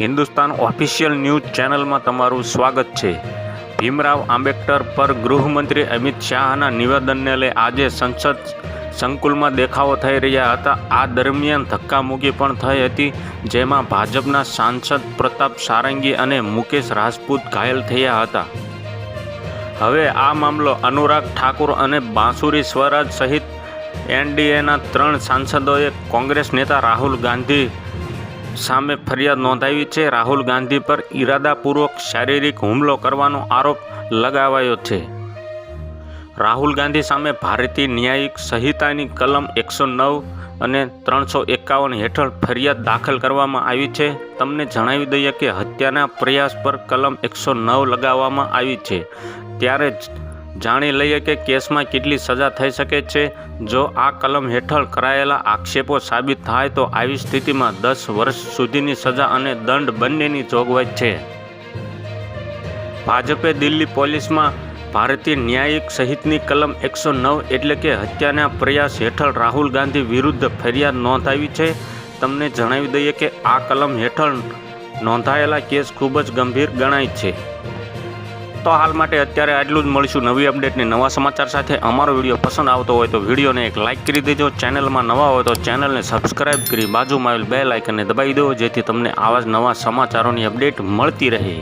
Hindustan official news ચેનલમાં તમારું સ્વાગત છે. ભીમરાવ આંબેડકર પર ગૃહમંત્રી અમિત શાહના નિવેદનને લઈ આજે સંસદ સંકુલમાં દેખાવો થઈ રહ્યા હતા. આ દરમિયાન ધક્કામુક્કી પણ થઈ હતી, જેમાં ભાજપના સાંસદ પ્રતાપ સારંગી અને મુકેશ રાજપૂત ઘાયલ થયા હતા. હવે આ મામલો અનુરાગ ઠાકુર અને બાંસુરી સ્વરાજ સહિત એનડીએના ત્રણ સાંસદોએ કોંગ્રેસ નેતા રાહુલ ગાંધી સામે ફરિયાદ નોંધાવી છે. રાહુલ ગાંધી પર ઈરાદાપૂર્વક શારીરિક હુમલો કરવાનો આરોપ લગાવાયો છે. રાહુલ ગાંધી સામે ભારતીય ન્યાયિક સંહિતાની કલમ એકસો નવ અને ત્રણસો એકાવન હેઠળ ફરિયાદ દાખલ કરવામાં આવી છે. તમને જણાવી દઈએ કે હત્યાના પ્રયાસ પર કલમ એકસો નવ લગાવવામાં આવી છે. ત્યારે જ જાણી લઈએ કે કેસમાં કેટલી સજા થઈ શકે છે. જો આ કલમ હેઠળ કરાયેલા આક્ષેપો સાબિત થાય તો આવી સ્થિતિમાં દસ વર્ષ સુધીની સજા અને દંડ બંનેની જોગવાઈ છે. ભાજપે દિલ્હી પોલીસમાં ભારતીય ન્યાયિક સહિતની કલમ એકસો નવ એટલે કે હત્યાના પ્રયાસ હેઠળ રાહુલ ગાંધી વિરુદ્ધ ફરિયાદ નોંધાવી છે. તમને જણાવી દઈએ કે આ કલમ હેઠળ નોંધાયેલા કેસ ખૂબ જ ગંભીર ગણાય છે. તો હાલ માટે અત્યારે આટલું જ. મળીશું નવી અપડેટને નવા સમાચાર સાથે. અમારો વીડિયો પસંદ આવતો હોય તો વિડીયોને એક લાઇક કરી દેજો. ચેનલમાં નવા હોય તો ચેનલને સબસ્ક્રાઇબ કરી બાજુમાં આવેલ બે લાઇકનને દબાવી દો જેથી તમને આવા જ નવા સમાચારોની અપડેટ મળતી રહે.